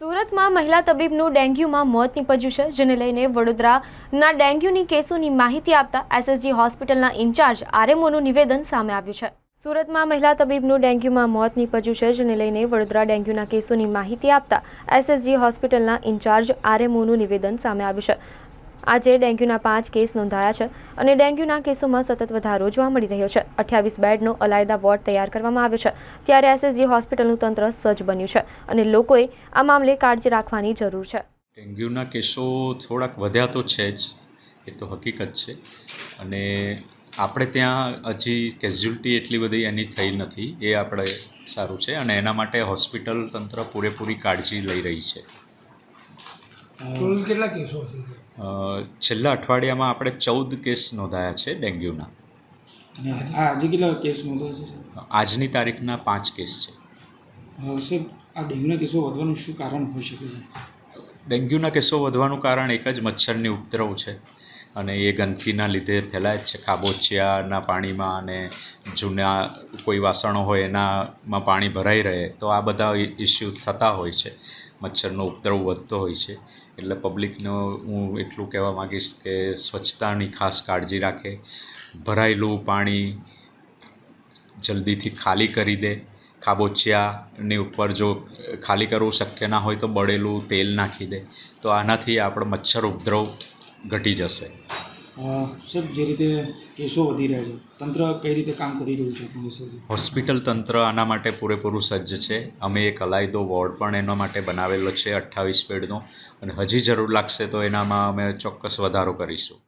સુરતમાં મહિલા તબીબનું ડેન્ગ્યુમાં મોત નીપજ્યું છે, જેને લઈને વડોદરાના ડેન્ગ્યુની કેસોની માહિતી આપતા એસએસજી હોસ્પિટલના ઇન્ચાર્જ આરએમઓનું નિવેદન સામે આવ્યું છે. સુરતમાં મહિલા તબીબનું ડેન્ગ્યુમાં મોત નીપજ્યું છે, જેને લઈને વડોદરા ડેન્ગ્યુના કેસોની માહિતી આપતા એસએસજી હોસ્પિટલના ઇન્ચાર્જ આરએમઓનું નિવેદન સામે આવ્યું છે. આજે ડેન્ગ્યુના પાંચ કેસ નોંધાયા છે અને ડેન્ગ્યુના કેસોમાં સતત વધારો જોવા મળી રહ્યો છે. અઠ્યાવીસ બેડનો અલાયદા વોર્ડ તૈયાર કરવામાં આવ્યો છે. ત્યારે એસએસજી હોસ્પિટલનું તંત્ર સજ્જ બન્યું છે અને લોકોએ આ મામલે કાળજી રાખવાની જરૂર છે. ડેન્ગ્યુના કેસો થોડાક વધ્યા તો છે જ, એ તો હકીકત છે. અને આપણે ત્યાં હજી કેઝ્યુલિટી એટલી બધી એની થઈ નથી, એ આપણે સારું છે અને એના માટે હોસ્પિટલ તંત્ર પૂરેપૂરી કાળજી લઈ રહી છે. કુલ કેટલા કેસો છે છેલ્લા અઠવાડિયામાં આપણે ચૌદ કેસ નોંધાયા છે ડેન્ગ્યુના. આજે કેટલા કેસ નોંધાયા છે આજની તારીખના પાંચ કેસ છે. સર આ ડેન્ગ્યુના કેસો વધવાનું શું કારણ હોઈ શકે છે? ડેન્ગ્યુના કેસો વધવાનું કારણ એક જ મચ્છરની ઉપદ્રવ છે. અને એ ગંદકીના લીધે ફેલાય જ છે. ખાબોચિયાના પાણીમાં અને જૂના કોઈ વાસણો હોય એનામાં પાણી ભરાઈ રહે, તો આ બધા ઇસ્યુ થતા હોય છે. મચ્છરનો ઉપદ્રવ વધતો હોય છે. એટલે પબ્લિકનો હું એટલું કહેવા માગીશ કે સ્વચ્છતાની ખાસ કાળજી રાખે. ભરાયેલું પાણી જલ્દીથી ખાલી કરી દે. ખાબોચિયાની ઉપર જો ખાલી કરવું શક્ય ના હોય તો બળેલું તેલ નાખી દે. તો આનાથી આપણો મચ્છર ઉપદ્રવ ઘટી જશે. સર, જે રીતે કેસો વધી રહ્યા છે, તંત્ર કઈ રીતે કામ કરી રહ્યું છે હોસ્પિટલ તંત્ર આના માટે પૂરેપૂરું સજ્જ છે. અમે એક અલાયદો વોર્ડ પણ એના માટે બનાવેલો છે, અઠ્ઠાવીસ બેડનો. અને હજી જરૂર લાગશે તો એનામાં અમે ચોક્કસ વધારો કરીશું.